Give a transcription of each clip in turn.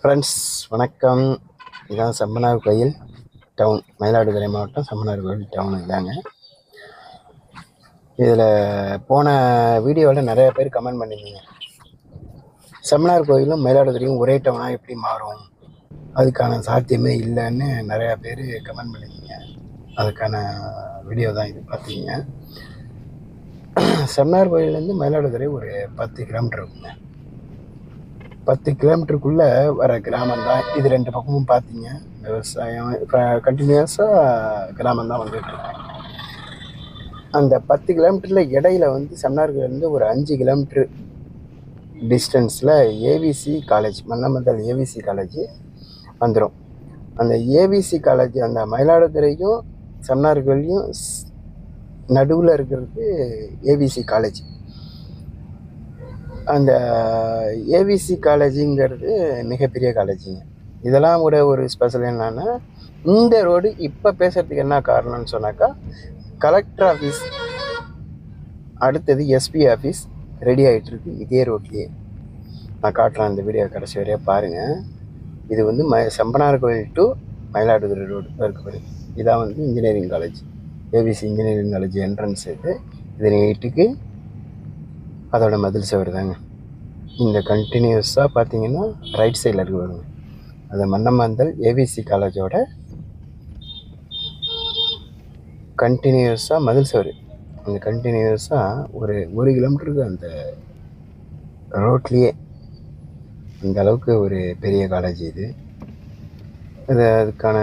Friends வணக்கம். இதான் செம்மனார் கோயில் டவுன் மயிலாடுதுறை மாவட்டம் செம்மனார் கோயில் டவுன் இதாங்க. இதில் போன வீடியோவில் நிறைய பேர் கமெண்ட் பண்ணியிருந்தீங்க செம்மனார் கோயிலும் மயிலாடுதுறையும் ஒரே டவுனாக எப்படி மாறும்? அதுக்கான சாத்தியமே இல்லைன்னு நிறையா பேர் கமெண்ட் பண்ணியிருந்தீங்க அதுக்கான வீடியோ தான் இது பார்த்தீங்க செம்மனார் கோயிலேருந்து மயிலாடுதுறை ஒரு பத்து கிலோமீட்டர் இருக்குங்க. பத்து கிலோமீட்டருக்குள்ளே வர கிராமம் தான். இது ரெண்டு பக்கமும் பார்த்தீங்க விவசாயம் இப்போ கண்டினியூஸாக கிராமம் தான் வந்துட்டு அந்த பத்து கிலோமீட்டரில் இடையில வந்து செம்னார்லேருந்து ஒரு அஞ்சு கிலோமீட்ரு டிஸ்டன்ஸில் AVC college Mannamanthal AVC college வந்துடும் அந்த ஏவிசி காலேஜ் அந்த மயிலாடுதுறையும் செம்னார்களையும் நடுவில் இருக்கிறது ஏவிசி காலேஜ் அந்த ஏவிசி காலேஜுங்கிறது மிகப்பெரிய காலேஜுங்க இதெல்லாம் கூட ஒரு ஸ்பெஷல் என்னன்னா இந்த ரோடு இப்போ பேசுகிறதுக்கு என்ன காரணம்னு சொன்னாக்கா கலெக்டர் ஆஃபீஸ் அடுத்தது எஸ்பி ஆஃபீஸ் ரெடி ஆகிட்டு இருக்கு இதே ரோட்லேயே நான் காட்டுறேன் இந்த வீடியோ கடைசி வரையா பாருங்கள் இது வந்து ம செம்பனார் கோயில் டு மயிலாடுதுறை ரோடு இருக்கு இதான் வந்து engineering college AVC engineering college entrance இது. இது நீட்டுக்கு அதோட மதில் சவர் தாங்க. இந்த கண்டினியூஸாக பார்த்தீங்கன்னா ரைட் சைடில் இருக்கு வருங்க அது மன்னமாந்தல் ஏவிசி காலேஜோட கண்டினியூஸாக மதில் சுவர். அந்த கண்டினியூஸாக ஒரு ஒரு கிலோமீட்டருக்கு அந்த ரோட்லேயே அந்த அளவுக்கு ஒரு பெரிய காலேஜ் இது. அது அதுக்கான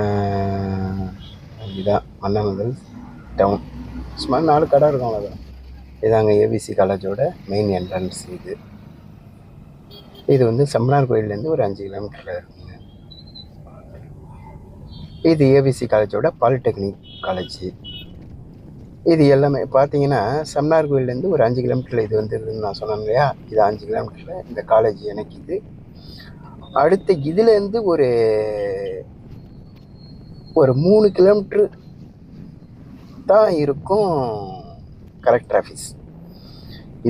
இதுதான் மன்னமந்தல் டவுன் சும்மா நாலு கடை இருக்கும் அவ்வளோதான் இதாங்க ஏவிசி காலேஜோட மெயின் என்ட்ரன்ஸ் இது. இது வந்து செம்பனார் கோயிலேருந்து ஒரு அஞ்சு கிலோமீட்டரில் இருக்குங்க. இது ஏபிசி காலேஜோட பாலிடெக்னிக் காலேஜ் இது எல்லாமே பார்த்தீங்கன்னா செம்னார் கோயிலேருந்து ஒரு அஞ்சு கிலோமீட்டரில் இது வந்து நான் சொன்னேன் இல்லையா? இது அஞ்சு கிலோமீட்டரில் இந்த காலேஜ் எனக்கு இது. அடுத்து இதுலேருந்து ஒரு ஒரு மூணு கிலோமீட்ரு தான் இருக்கும் கலெக்டர் ஆஃபீஸ்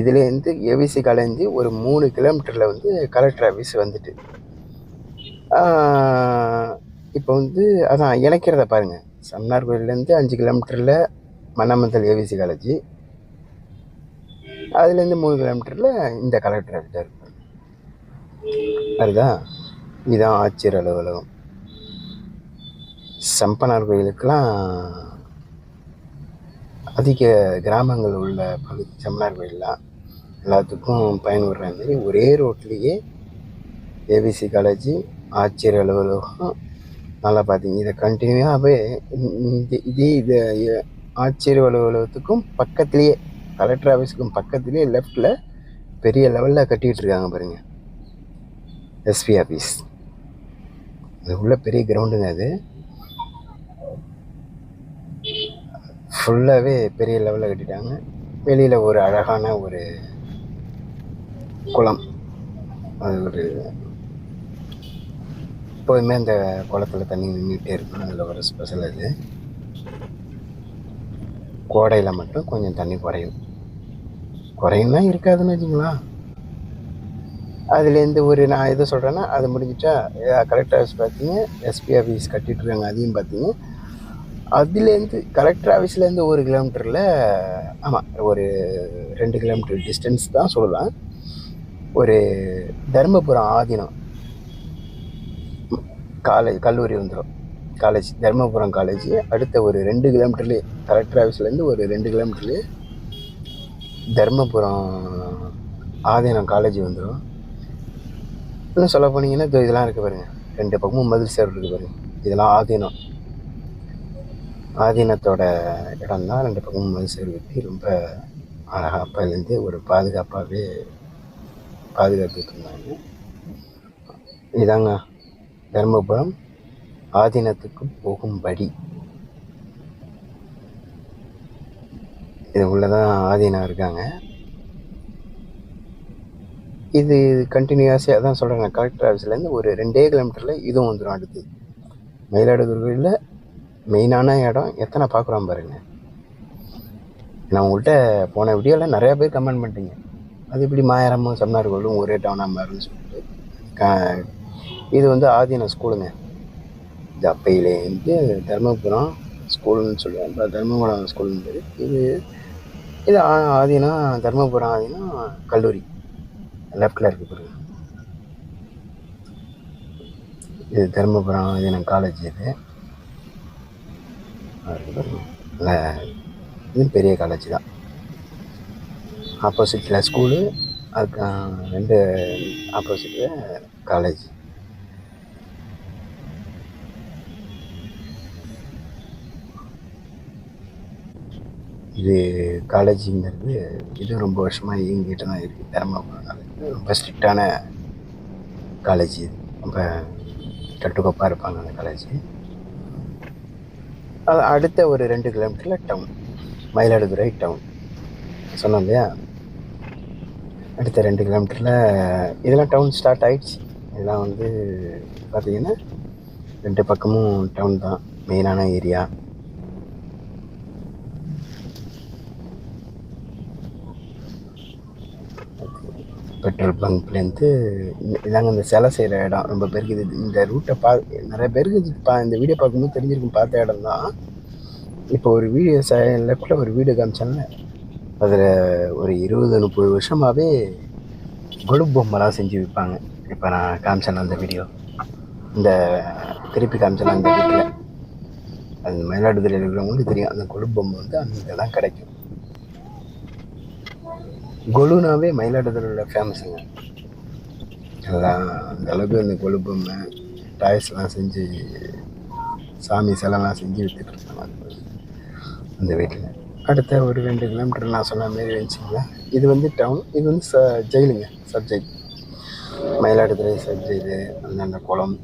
இதுலேருந்து ஏவிசி கலைஞ்சி ஒரு மூணு கிலோமீட்டரில் வந்து கலெக்டர் ஆஃபீஸ் வந்துட்டு. இப்போ வந்து அதான் இணைக்கிறத பாருங்கள் சம்னார் கோயிலேருந்து அஞ்சு கிலோமீட்டரில் மன்னமந்தல் ஏவிசி காலேஜ் அதுலேருந்து மூணு கிலோமீட்டரில் இந்த கலெக்டர் ஆஃபீஸாக இருக்கும் அதுதான். இதுதான் ஆட்சியர் அலுவலகம். சம்பனார் கோயிலுக்கெல்லாம் அதிக கிராமங்கள் உள்ள பகுதி செம்மனார் கோயிலெலாம் எல்லாத்துக்கும் பயன்படுற மாதிரி ஒரே ரோட்லேயே ஏபிசி காலேஜ் ஆட்சியர் அலுவலகம் நல்லா பார்த்தீங்க இதை கண்டினியூவாகவே இந்த இதே இது ஆட்சியர் அலுவலகத்துக்கும் பக்கத்துலேயே கலெக்டர் ஆஃபீஸுக்கும் பக்கத்துலேயே லெஃப்டில் பெரிய லெவலில் கட்டிகிட்டு இருக்காங்க பாருங்கள் எஸ்பி ஆஃபீஸ் அது உள்ள பெரிய கிரவுண்டுங்க அது. ஃபுல்லாகவே பெரிய லெவலில் கட்டிட்டாங்க. வெளியில் ஒரு அழகான ஒரு குளம். அது ஒரு எப்போதுமே அந்த குளத்தில் தண்ணி நின்றுட்டே இருக்கும் அதில் ஒரு ஸ்பெஷல் அது. கோடையில் மட்டும் கொஞ்சம் தண்ணி குறையும். குறையும்னா இருக்காதுன்னு வச்சுங்களேன் அதுலேருந்து ஒரு நான் எது சொல்கிறேன்னா அது முடிஞ்சிட்டா கலெக்டர் ஆஃபீஸ் பார்த்தீங்க எஸ்பி ஆஃபீஸ் கட்டிட்டுருக்காங்க அதையும் பார்த்தீங்க அதுலேருந்து கலெக்டர் ஆஃபீஸ்லேருந்து ஒரு கிலோமீட்டரில் ஆமாம் ஒரு ரெண்டு கிலோமீட்டர் டிஸ்டன்ஸ் தான் சொல்லலாம். ஒரு தருமபுரம் ஆதீனம். காலேஜ் கல்லூரி வந்துடும் காலேஜ் தருமபுரம் காலேஜ் அடுத்த ஒரு ரெண்டு கிலோமீட்டர்லேயே கலெக்டர் ஆஃபீஸ்லேருந்து ஒரு ரெண்டு கிலோமீட்டர்லேயே தருமபுரம் ஆதீனம் காலேஜ் வந்துடும் இன்னும் சொல்ல போனீங்கன்னா இதெல்லாம் இருக்குது பாருங்கள் ரெண்டு பக்கமும் மதில் சேர் இருக்குது பாருங்கள் இதெல்லாம் ஆதீனம். ஆதீனத்தோட இடம் தான் ரெண்டு பக்கமும் மதில் வெட்டி ரொம்ப அழகாக அப்போலேருந்து ஒரு பாதுகாப்பாகவே பாதுகாத்துட்டு இருந்தாங்க. இதாங்க தர்மபுரம். ஆதீனத்துக்கு போகும் வழி இது உள்ளதான் ஆதீனம் இருக்காங்க. இது கண்டினியூஸாக அதான் சொல்கிறேன் கலெக்டர் ஆஃபீஸ்லேருந்து ஒரு ரெண்டே கிலோமீட்டரில் இதுவும் வந்துடும் அடுத்து. மயிலாடுதுறையில் மெயினான இடம் எத்தனை பார்க்குறோம் பாருங்க. நான் உங்கள்கிட்ட போன வீடியோவில் நிறையா பேர் கமெண்ட் பண்ணிட்டீங்க. அது இப்படி மாயாரமும் செம்னார் கோயிலும் ஒரே டவுனாக மாறுன்னு சொல்லிட்டு. இது வந்து ஆதீன ஸ்கூலுங்க இது அப்பையிலேருந்து தர்மபுரம் ஸ்கூல்னு சொல்லுவேன் இப்போ தர்மபுரம் ஸ்கூல்னு பேர். இது இது ஆ- ஆதீனா தர்மபுரம் ஆதீனா கல்லூரி. லெஃப்டில் இருக்குது பாருங்க. இது தர்மபுரம் ஆதீனம் காலேஜ் இது. இது பெரிய காலேஜ் தான். ஆப்போசிட்டில் ஸ்கூலு அதுக்கு ரெண்டு ஆப்போசிட்டில் காலேஜ் இது காலேஜுங்கிறது இது ரொம்ப வருஷமாக இயங்கிட்டு தான் இருக்குது தர்மபுரம் காலேஜ் ரொம்ப ஸ்ட்ரிக்டான காலேஜ் இது. ரொம்ப கட்டுக்கோப்பாக இருப்பாங்க அந்த காலேஜ் அது அடுத்த ஒரு ரெண்டு கிலோமீட்டரில் டவுன் மயிலாடுதுறை டவுன் சொன்னோம் இல்லையா? அடுத்த ரெண்டு கிலோமீட்டரில் இதெல்லாம் டவுன் ஸ்டார்ட் ஆகிடுச்சு இதெல்லாம் வந்து பார்த்தீங்கன்னா ரெண்டு பக்கமும் டவுன் தான். மெயினான ஏரியா பெட்ரோல் பங்க்லேருந்து இதாங்க இந்த சிலை செய்கிற இடம். ரொம்ப பேருக்கு இது இந்த ரூட்டை பா நிறைய பேருக்கு இது பா இந்த வீடியோ பார்க்கும்போது தெரிஞ்சிருக்கும் பார்த்த இடம் தான் இப்போ ஒரு வீடியோ ச லெஃப்டில் ஒரு வீடியோ காமிச்சாங்க. அதில் ஒரு இருபது முப்பது வருஷமாகவே கொலு பொம்மைலாம் செஞ்சு விற்பாங்க. இப்போ நான் காமிச்சேன் அந்த வீடியோ. இந்த திருப்பி காமிச்சேன் அந்த வீட்டில். அந்த மயிலாடுதுறையில் இருக்கிறவங்களுக்கு தெரியும் அந்த கொலு பொம்மை வந்து அங்கே தான் கிடைக்கும். கொலுனாவே மயிலாடுதுறையில் ஃபேமஸுங்க எல்லாம் அந்த அளவுக்கு இந்த கொலு பொம்மை டாய்ஸ்லாம் செஞ்சு சாமி சிலைலாம் செஞ்சு வித்துட்டு அந்த வீட்டில். அடுத்த ஒரு ரெண்டு கிலோமீட்டர் நான் சொன்ன மாரி இருந்துச்சுங்களா? இது வந்து டவுன் இது வந்து ச ஜெயிலுங்க sub jail. Mayiladuthurai sub jail அந்தந்த குளம்.